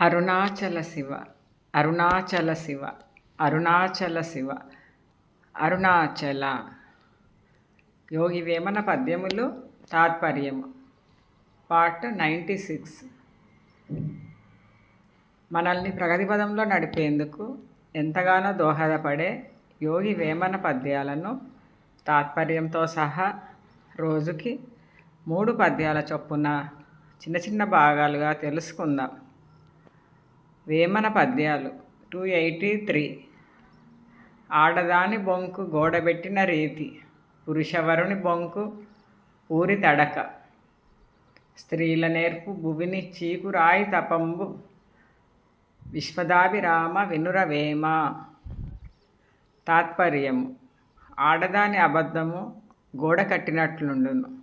అరుణాచల శివ అరుణాచల శివ అరుణాచల శివ అరుణాచల. యోగి వేమన పద్యములు తాత్పర్యము. Part ninety six. మనల్ని ప్రగతి పదంలో నడిపేందుకు ఎంతగానో దోహదపడే యోగి వేమన పద్యాలను తాత్పర్యంతో సహా రోజుకి మూడు పద్యాల చొప్పున చిన్న చిన్న భాగాలుగా తెలుసుకుందాం. వేమన పద్యాలు. Two eighty three. ఆడదాని బొంకు గోడబెట్టిన రీతి. పురుషవరుని బొంకు ఊరి తడక. స్త్రీల నేర్పు భువిని చీకురాయి తపంబు. విశ్వదాభిరామ వినురవేమ తాత్పర్యము. ఆడదాని అబద్ధము గోడ కట్టినట్లుండును.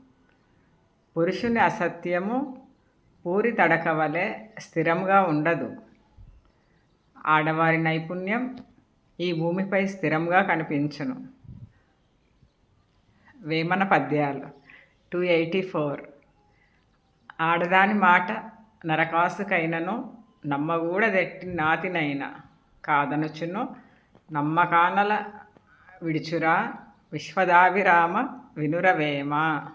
పురుషుని అసత్యము పూరి తడక వలె స్థిరంగా ఉండదు. ఆడవారి నైపుణ్యం ఈ భూమిపై స్థిరంగా కనిపించును. వేమన పద్యాలు. టూ ఎయిటీ ఫోర్ ఆడదాని మాట నరకాసుకైనను నమ్మగూడదెట్టి నాతినైన కాదనుచును. నమ్మకానల విడుచురా విశ్వదాభిరామ వినురవేమ.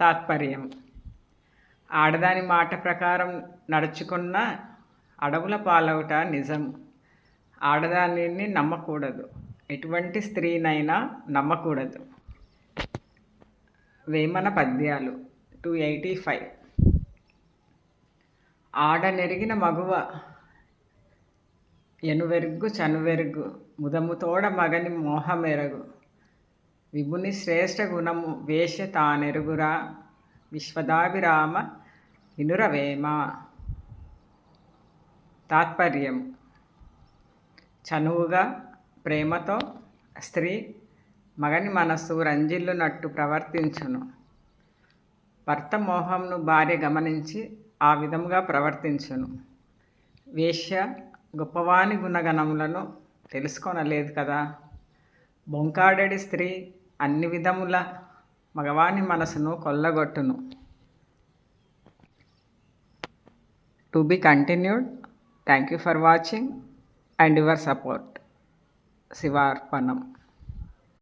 తాత్పర్యం ఆడదాని మాట ప్రకారం నడుచుకున్న అడవుల పాలవుట నిజం. ఆడదానిని నమ్మకూడదు. ఎటువంటి స్త్రీనైనా నమ్మకూడదు. వేమన పద్యాలు టూ ఎయిటీ ఫైవ్. ఆడనెరిగిన మగువ ఎనువెరుగు చనువెరుగు ముదముతోడ మగని మోహమెరగు. విభుని శ్రేష్ఠ గుణము వేష తానెరుగురా. విశ్వదాభిరామ వినురవేమ. తాత్పర్యం. చనువుగా ప్రేమతో స్త్రీ మగని మనస్సు రంజిల్లునట్టు ప్రవర్తించును. భర్త మోహంను భార్య గమనించి ఆ విధముగా ప్రవర్తించును. వేశ్య గొప్పవాని గుణగణములను తెలుసుకొనలేదు కదా? బొంకాడడి స్త్రీ అన్ని విధముల మగవాని మనసును కొల్లగొట్టును. To be continued thank you for watching and your support శివార్పణం